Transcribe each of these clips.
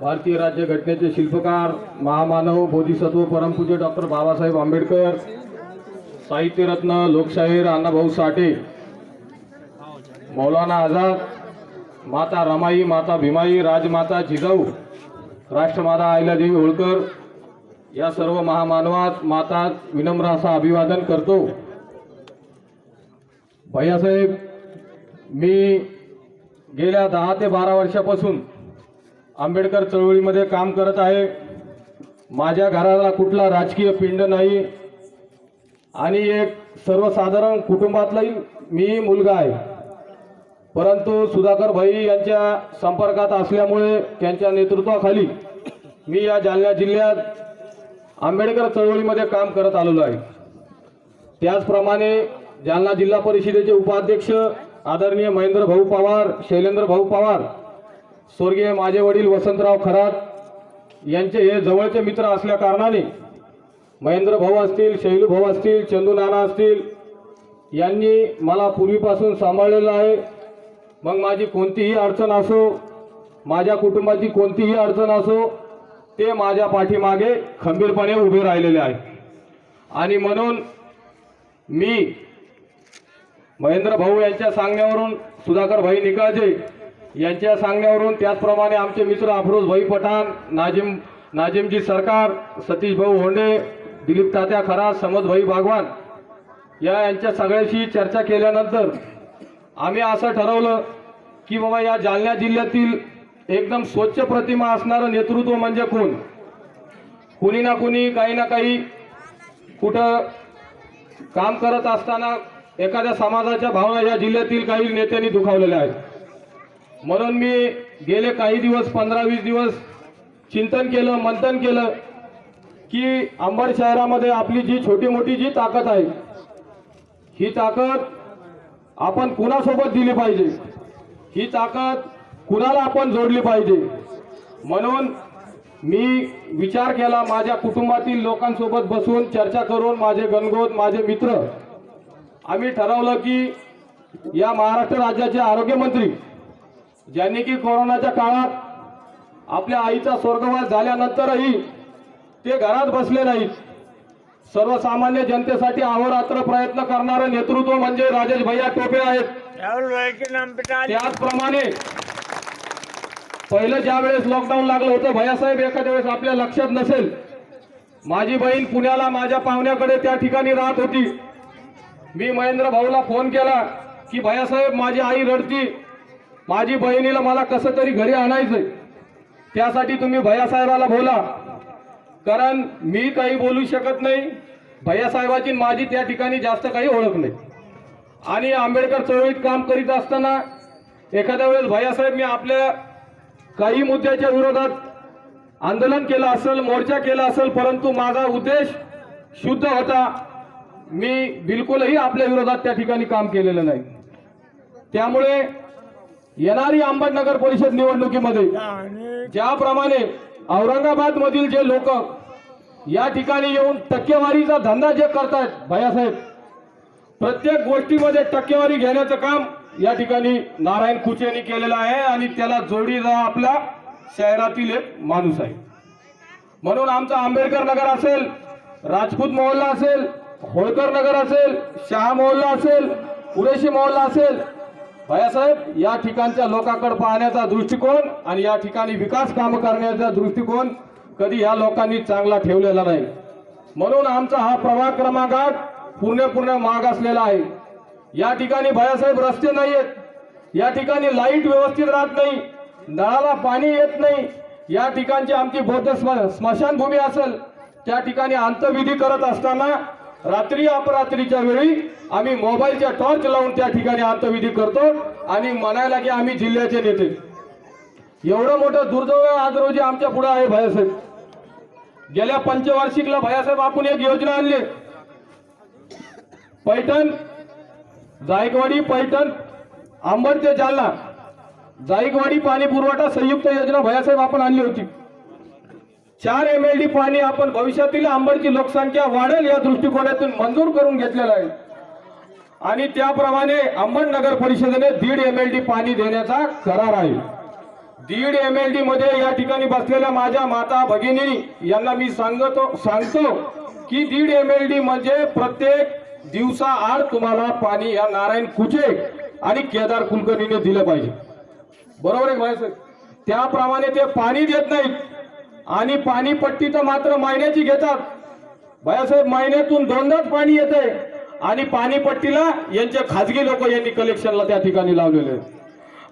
भारतीय राज्य घटनेचे शिल्पकार महामानव बोधिसत्व परमपूज्य डॉक्टर बाबासाहेब आंबेडकर साहित्यरत्न लोकशाहीर अण्णाभाऊ साठे मौलाना आझाद माता रमाई माता भीमाई राजमाता जिजाऊ राष्ट्रमाता अहिल्यादेवी होळकर या सर्व महामानवात माता विनम्र असा अभिवादन करतो. भैयासाहेब मी गेल्या दहा ते बारा वर्षापासून आंबेडकर चळवळीमध्ये काम करत आहे. माझ्या घराला कुठला राजकीय पिंड नाही. आणि एक सर्वसाधारण कुटुंबातलाही मी मुलगा आहे. परंतु सुधाकर भाई यांच्या संपर्कात असल्यामुळे त्यांच्या नेतृत्वाखाली मी या जालना जिल्ह्यात आंबेडकर चळवळीमध्ये काम करत आलेलो आहे. त्याचप्रमाणे जालना जिल्हा परिषदेचे उपाध्यक्ष आदरणीय महेंद्र भाऊ पवार शैलेंद्र भाऊ पवार स्वर्गीय माझे वडील वसंतराव खरात यांचे हे जवळचे मित्र असल्या कारणाने महेंद्र भाऊ असतील शैलू भाऊ असतील चंदू नाना असतील यांनी मला पूर्वीपासून सांभाळलेलं आहे. मग माझी कोणतीही अडचण असो माझ्या कुटुंबाची कोणतीही अडचण असो ते माझ्या पाठीमागे खंबीरपणे उभे राहिलेले आहे. आणि म्हणून मी महेंद्र भाऊ यांच्या सांगण्यावरून सुधाकर भाई निकाळजे यांच्या सांगण्यावरून त्याचप्रमाणे आमचे मित्र अफरोज भाई पठाण नाजिम नाजिमजी सरकार सतीश भाऊ होंडे दिलीप तात्या खरा समद भाई बागवान या यांच्या सगळ्याशी चर्चा केल्यानंतर आम्ही असं ठरवलं की बाबा या जालना जिल्ह्यातील एकदम स्वच्छ प्रतिमा असणारं नेतृत्व म्हणजे कोण? कुणी ना कुणी काही ना काही कुठं काम करत असताना एखाद्या समाजाच्या भावना या जिल्ह्यातील काही नेत्यांनी दुखावलेल्या आहेत. म्हणून मी गेले काही दिवस पंधरा वीस दिवस चिंतन केलं मंथन केलं की अंबड शहरामध्ये आपली जी छोटी मोठी जी ताकद आहे ही ताकद आपण कुणासोबत दिली पाहिजे? ही ताकद कुणाला आपण जोडली पाहिजे? म्हणून मी विचार केला माझ्या कुटुंबातील लोकांसोबत बसून चर्चा करून माझे गणगोत माझे मित्र आम्ही ठरवलं की या महाराष्ट्र राज्याचे आरोग्यमंत्री ज्यांनी की कोरोनाच्या काळात आपल्या आईचा स्वर्गवास झाल्यानंतरही ते घरात बसले नाहीत. सर्वसामान्य जनतेसाठी अहोरात्र प्रयत्न करणारं नेतृत्व म्हणजे राजेश भैया टोपे आहेत. त्याचप्रमाणे पहिलं ज्या वेळेस लॉकडाऊन लागलं होतं भैयासाहेब एखाद्या वेळेस आपल्या लक्षात नसेल. माझी बहीण पुण्याला माझ्या पाहुण्याकडे त्या ठिकाणी राहत होती. मी महेंद्र भाऊला फोन केला की भैयासाहेब माझी आई रडती. माझी बहिणीला मला कसं तरी घरी आणायचंय. त्यासाठी तुम्ही भैयासाहेबाला बोला. कारण मी काही बोलू शकत नाही. भैयासाहेबाची माझी त्या ठिकाणी जास्त काही ओळख नाही. आणि आंबेडकर चळवळीत काम करीत असताना एखाद्या वेळेस भैयासाहेब मी आपल्या काही मुद्द्याच्या विरोधात आंदोलन केलं असेल मोर्चा केला असेल परंतु माझा उद्देश शुद्ध होता. मी बिलकुलही आपल्या विरोधात त्या ठिकाणी काम केलेलं नाही. त्यामुळे येणारी अंबडनगर परिषद निवडणुकीमध्ये ज्याप्रमाणे औरंगाबाद मधील जे लोक या ठिकाणी येऊन टक्केवारीचा धंदा जे करतायत भैयासाहेब प्रत्येक गोष्टीमध्ये टक्केवारी घेण्याचं काम या ठिकाणी नारायण खुच यांनी केलेलं आहे आणि त्याला जोडीला आपला शहरातील एक माणूस आहे. म्हणून आमचा आंबेडकर नगर असेल राजपूत मोहल्ला असेल होळकर नगर असेल शहा मोहल्ला असेल कुरेशी मोहल्ला असेल भैयासाहेब या ठिकाणच्या लोकांकडे पाहण्याचा दृष्टिकोन आणि या ठिकाणी विकास कामं करण्याचा दृष्टिकोन कधी या लोकांनी चांगला ठेवलेला नाही. म्हणून आमचा हा प्रभाग क्रमांक आठ पूर्ण पूर्ण महाग असलेला आहे. या ठिकाणी भैयासाहेब रस्ते नाही आहेत या ठिकाणी लाइट व्यवस्थित राहत नाही. नळाला पाणी येत नाही. या ठिकाणची आमची बौद्ध स्म- स्मशानभूमी असेल. त्या ठिकाणी अंतविधी करत असताना रात्री अपरात्रीच्या वेळी आम्ही मोबाईलच्या टॉर्च लावून त्या ठिकाणी अंतविधी करतो आणि म्हणायला की आम्ही जिल्ह्याचे नेते. एवढं मोठं दुर्दैव आज रोजी आमच्या पुढे आहे भैयासाहेब. गेल्या पंचवार्षिकला भैयासाहेब आपण एक योजना आणली. पैठण जायकवाडी पैठण अंबड ते जालना. जायकवाडी पाणी पुरवठा संयुक्त योजना भैयासाहेब आपण आणली होती. चार एम एल डी पाणी आपण भविष्यातील अंबडची लोकसंख्या वाढेल या दृष्टिकोनातून मंजूर करून घेतलेलं आहे. आणि त्याप्रमाणे अंबड नगर परिषदेने दीड एम एल डी पाणी देण्याचा करार आहे. दीड एम एल डी मध्ये या ठिकाणी बसलेल्या माझ्या माता भगिनी यांना मी सांगतो सांगतो की दीड एम एल डी म्हणजे प्रत्येक दिवसाआड तुम्हाला पाणी या नारायण कुचे आणि केदार कुलकर्णीने दिलं पाहिजे. बरोबर आहे भाई त्याप्रमाणे ते पाणी देत नाहीत. आणि पाणीपट्टी तर मात्र महिन्याची घेतात. बायासाहेब महिन्यातून दोनदाच पाणी येते आणि पाणीपट्टीला यांचे खाजगी लोक यांनी कलेक्शनला त्या ठिकाणी लावलेले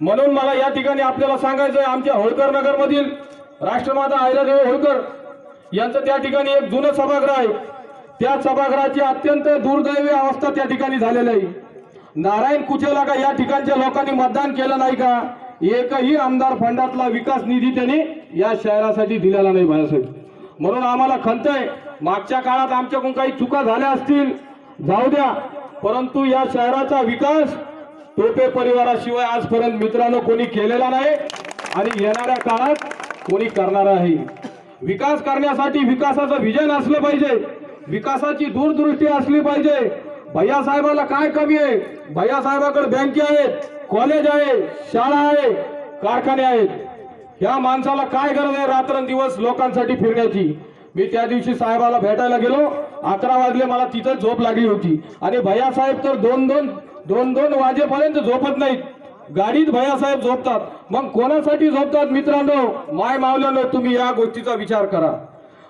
म्हणून मला या ठिकाणी आपल्याला सांगायचं आहे आमच्या होळकर नगरमधील राष्ट्रमाता अहिल्यादेवी होळकर यांचं त्या ठिकाणी एक जुनं सभागृह आहे. त्या सभागृहाची अत्यंत दुर्दैवी अवस्था त्या ठिकाणी झालेली आहे. नारायण कुचेला का या ठिकाणच्या लोकांनी मतदान केलं नाही का? एकही आमदार फंडातला विकास निधी त्यांनी या शहरासाठी दिलेला नाही भायासाहेब म्हणून आम्हाला खंत आहे. मागच्या काळात आमच्याकडून काही चुका झाल्या असतील जाऊ द्या. परंतु या शहराचा विकास टोपे परिवाराशिवाय आजपर्यंत मित्रांनो कोणी केलेला नाही आणि येणाऱ्या काळात कोणी करणार आहे विकास करण्यासाठी विकासाचं विजन असलं पाहिजे. विकासाची दूरदृष्टी असली पाहिजे. भैयासाहेबाला काय कमी आहे? भैयासाहेबाकडे बँके आहेत. कॉलेज आहे शाळा आहे कारखाने आहेत. ह्या माणसाला काय गरज आहे रात्रंदिवस लोकांसाठी फिरण्याची? मी त्या दिवशी साहेबाला भेटायला गेलो. अकरा वाजले मला तिथं झोप लागली होती. आणि भैयासाहेब तर दोन दोन दोन दोन वाजेपर्यंत झोपत नाहीत. गाडीत भैयासाहेब झोपतात. मग कोणासाठी झोपतात मित्रांनो? माय मावल्यानो तुम्ही या गोष्टीचा विचार करा.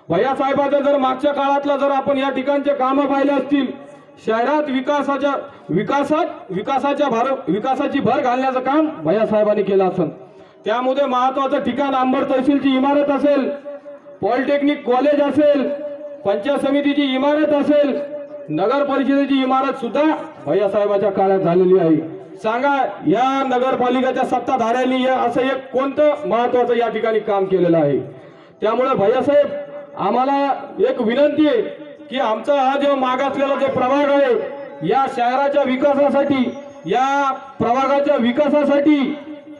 भैयासाहेबाच्या जर मागच्या काळातला जर आपण या ठिकाणचे कामं पाहिले असतील शहरात विकासाच्या विकासात विकासाच्या भार विकासाची भर घालण्याचं काम भैयासाहेबांनी केलं असेल त्यामध्ये महत्वाचं ठिकाण आंबर तहसीलची इमारत असेल पॉलिटेक्निक कॉलेज असेल पंचायत समितीची इमारत असेल नगर परिषदेची इमारत सुद्धा भैयासाहेबाच्या काळात झालेली आहे. सांगा या नगरपालिकेच्या सत्ताधाऱ्यांनी या असं एक कोणतं महत्वाचं या ठिकाणी काम केलेलं आहे? त्यामुळे भैयासाहेब आम्हाला एक विनंती आहे की आमचा हा जो मागासलेला जो प्रभाग आहे या शहराच्या विकासासाठी या प्रभागाच्या विकासासाठी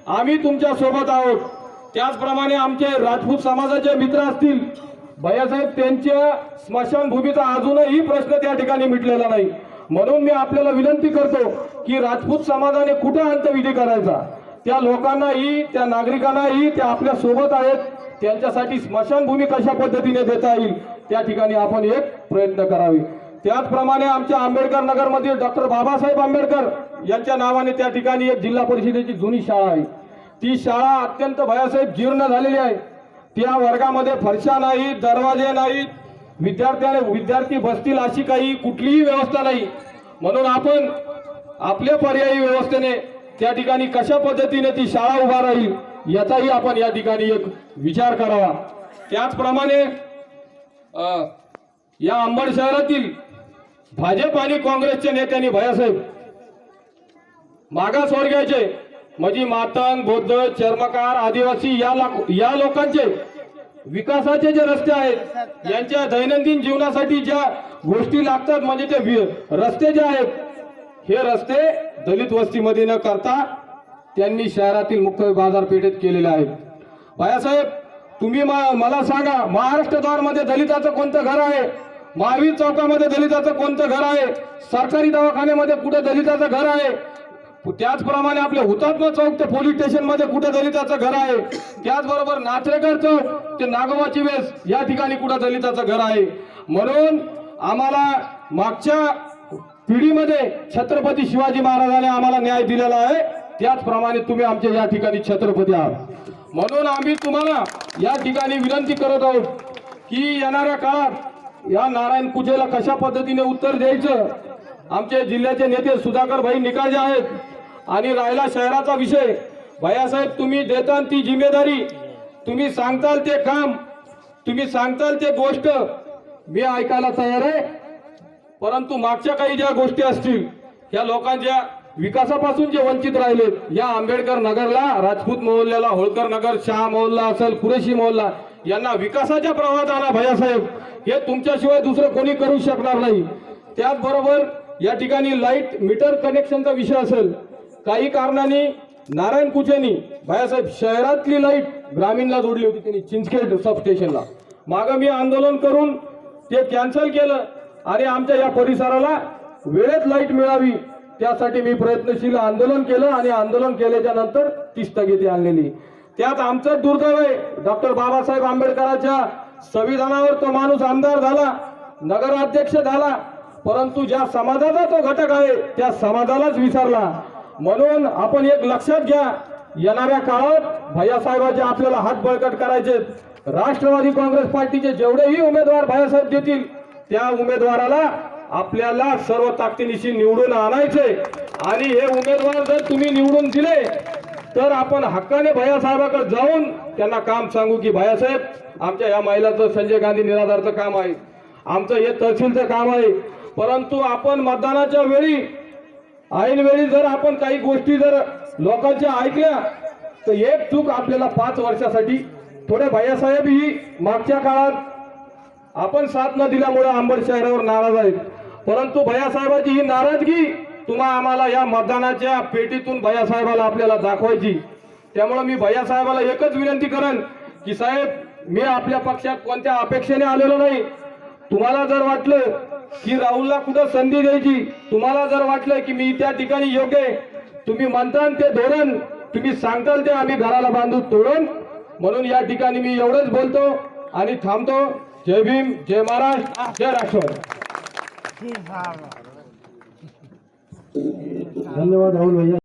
आम्ही तुमच्यासोबत आहोत. त्याचप्रमाणे आमचे राजपूत समाजाचे मित्र असतील भैयासाहेब त्यांच्या स्मशानभूमीचा अजूनही प्रश्न त्या ठिकाणी मिटलेला नाही. म्हणून मी आपल्याला विनंती करतो की राजपूत समाजाने कुठं अंतविधी करायचा? त्या लोकांनाही त्या नागरिकांनाही त्या आपल्यासोबत आहेत. त्यांच्यासाठी स्मशानभूमी कशा पद्धतीने देता येईल त्या ठिकाणी आपण एक प्रयत्न करावे. त्याचप्रमाणे आमच्या आंबेडकर नगरमधील डॉक्टर बाबासाहेब आंबेडकर यांच्या नावाने त्या ठिकाणी एक जिल्हा परिषदेची जुनी शाळा आहे. ती शाळा अत्यंत भयासाहेब जीर्ण झालेली आहे. त्या वर्गामध्ये फरशा नाहीत दरवाजे नाहीत विद्यार्थ्याने विद्यार्थी बसतील अशी काही कुठलीही व्यवस्था नाही. म्हणून आपण आपल्या पर्यायी व्यवस्थेने त्या ठिकाणी कशा पद्धतीने ती शाळा उभा राहील याचाही आपण या ठिकाणी एक विचार करावा. त्याचप्रमाणे या अंबड शहरातील भाजप आणि काँग्रेसच्या नेत्यांनी भयासाहेब मागासवर्गाचे म्हणजे मातंग बौद्ध चर्मकार आदिवासी या लाक- या लोकांचे विकासाचे जे रस्ते आहेत यांच्या दैनंदिन जीवनासाठी ज्या गोष्टी लागतात म्हणजे ते वि- रस्ते जे आहेत हे रस्ते दलित वस्तीमध्ये न करता त्यांनी शहरातील मुख्य बाजारपेठेत केलेले आहेत भायासाहेब तुम्ही मला सांगा महाराष्ट्र द्वारमध्ये दलिताचं कोणतं घर आहे? महावीर चौकामध्ये दलिताचं कोणतं घर आहे? सरकारी दवाखान्यामध्ये कुठे दलिताचं घर आहे? त्याचप्रमाणे आपले हुतात्मा चौक ते पोलीस स्टेशनमध्ये कुठं कुठे दलिताचं घर आहे? त्याचबरोबर नाचरेकर चौक ते नागोबाची वेस या ठिकाणी कुठं दलिताचं घर आहे? म्हणून आम्हाला मागच्या पिढीमध्ये छत्रपती शिवाजी महाराजांनी आम्हाला न्याय दिलेला आहे. त्याचप्रमाणे तुम्ही आमच्या या ठिकाणी छत्रपती आहात. म्हणून आम्ही तुम्हाला या ठिकाणी विनंती करत आहोत की येणाऱ्या काळात या नारायण पूजेला कशा पद्धतीने उत्तर द्यायचं? आमचे जिल्ह्याचे नेते सुधाकर भाई निकाजे आहेत आणि राहिला शहराचा विषय. भैयासाहेब तुम्ही देताल ती जिम्मेदारी. तुम्ही सांगताल ते काम. तुम्ही सांगताल ते गोष्ट. मी ऐकायला तयार आहे. परंतु मागच्या काही ज्या गोष्टी असतील या लोकांच्या विकासापासून जे वंचित राहिलेत या आंबेडकर नगरला राजपूत मोहल्ल्याला होळकर नगर शहा मोहल्ला असेल कुरेशी मोहल्ला यांना विकासाच्या प्रवाहात आणा भैयासाहेब हे तुमच्याशिवाय दुसरं कोणी करू शकणार नाही. त्याचबरोबर या ठिकाणी लाइट मीटर कनेक्शनचा विषय असेल. काही कारणाने नारायण कुचेनी भैयासाहेब शहरातली लाइट ग्रामीणला जोडली होती त्यांनी चिंचखेड सबस्टेशनला मागं मी आंदोलन करून ते कॅन्सल केलं. आणि आमच्या या परिसराला वेळेत लाइट मिळावी. त्यासाठी मी प्रयत्नशील आंदोलन केलं आणि आंदोलन केल्याच्यानंतर ती स्थगिती आणलेली. त्यात आमचं दुर्दैव आहे. डॉक्टर बाबासाहेब आंबेडकरांच्या संविधानावर तो माणूस आमदार झाला नगराध्यक्ष झाला परंतु ज्या समाजाचा तो घटक आहे त्या समाजालाच विसरला. म्हणून आपण एक लक्षात घ्या येणाऱ्या काळात भैयासाहेबाचे आपल्याला हात बळकट करायचे. राष्ट्रवादी काँग्रेस पार्टीचे जेवढेही उमेदवार भैयासाहेब देतील त्या उमेदवाराला आपल्याला सर्व ताकदीनिशी निवडून आणायचे आणि हे उमेदवार जर तुम्ही निवडून दिले तर आपण हक्काने भैयासाहेबाकडे जाऊन त्यांना काम सांगू की भैयासाहेब आमच्या या महिलाचं संजय गांधी निराधारचं काम आहे. आमचं हे तहसीलचं काम आहे. परंतु आपण मतदानाच्या वेळी ऐनवेळी जर आपण काही गोष्टी जर लोकांच्या ऐकल्या तर एक चूक आपल्याला पाच वर्षासाठी थोडे भैयासाहेब ही मागच्या काळात आपण साथ न दिल्यामुळे आंबड शहरावर नाराज आहेत. परंतु भैयासाहेबाची ही नाराजगी तुम्हा आम्हाला या मतदानाच्या पेटीतून भैयासाहेबाला आपल्याला दाखवायची. त्यामुळं मी भैयासाहेबाला एकच विनंती करेन की साहेब मी आपल्या पक्षात कोणत्या अपेक्षेने आलेलो नाही. तुम्हाला जर वाटलं की राहुलला कुठं संधी द्यायची तुम्हाला जर वाटलं की मी त्या ठिकाणी योग्य आहे तुम्ही म्हणताल ते धोरण तुम्ही सांगताल ते आम्ही घराला बांधू तोडून. म्हणून या ठिकाणी मी एवढंच बोलतो आणि थांबतो. जय भीम जय महाराष्ट्र जय राष्ट्रवादी. ठीक आहे धन्यवाद राहुल भैया